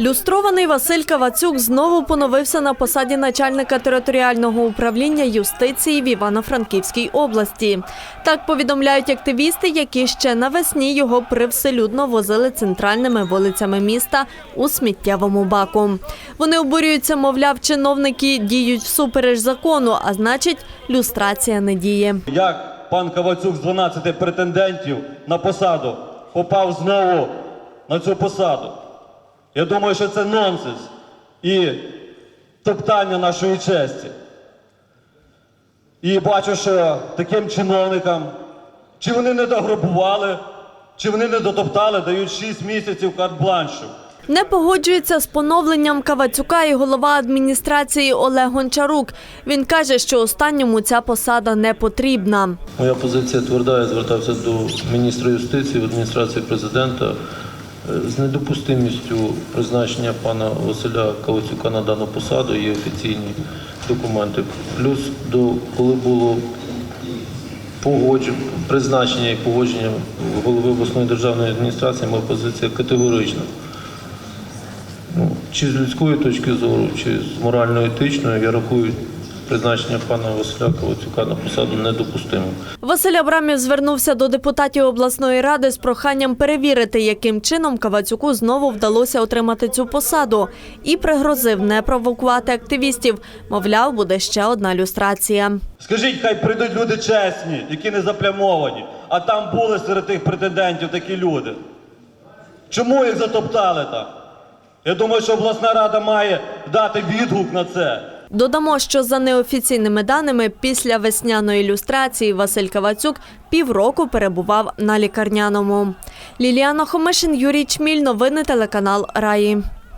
Люстрований Василь Кавацюк знову поновився на посаді начальника територіального управління юстиції в Івано-Франківській області. Так повідомляють активісти, які ще навесні його привселюдно возили центральними вулицями міста у сміттєвому баку. Вони обурюються, мовляв, чиновники діють всупереч закону, а значить, люстрація не діє. Як пан Кавацюк з 12 претендентів на посаду попав знову на цю посаду? Я думаю, що це нонсенс і топтання нашої честі. І бачу, що таким чиновникам, чи вони не дограбували, чи вони не дотоптали, дають 6 місяців карт-бланшу. Не погоджується з поновленням Кавацюка і голова адміністрації Олег Гончарук. Він каже, що останньому ця посада не потрібна. Моя позиція тверда. Я звертався до міністра юстиції в адміністрації президента з недопустимістю призначення пана Василя Кавацюка на дану посаду. Є офіційні документи. Плюс до коли було призначення і погодження голови обласної державної адміністрації, моя позиція категорична. Ну, чи з людської точки зору, чи з морально-етичної, я рахую призначення пана Василя Кавацюка на посаду недопустимим. Василь Абрамів звернувся до депутатів обласної ради з проханням перевірити, яким чином Кавацюку знову вдалося отримати цю посаду, і пригрозив не провокувати активістів. Мовляв, буде ще одна люстрація. Скажіть, хай прийдуть люди чесні, які не заплямовані, а там були серед тих претендентів такі люди. Чому їх затоптали там? Я думаю, що обласна рада має дати відгук на це. Додамо, що за неофіційними даними, після весняної ілюстрації Василь Кавацюк півроку перебував на лікарняному. Ліліана Хомишин, Юрій Чміль. Новини телеканал Раї.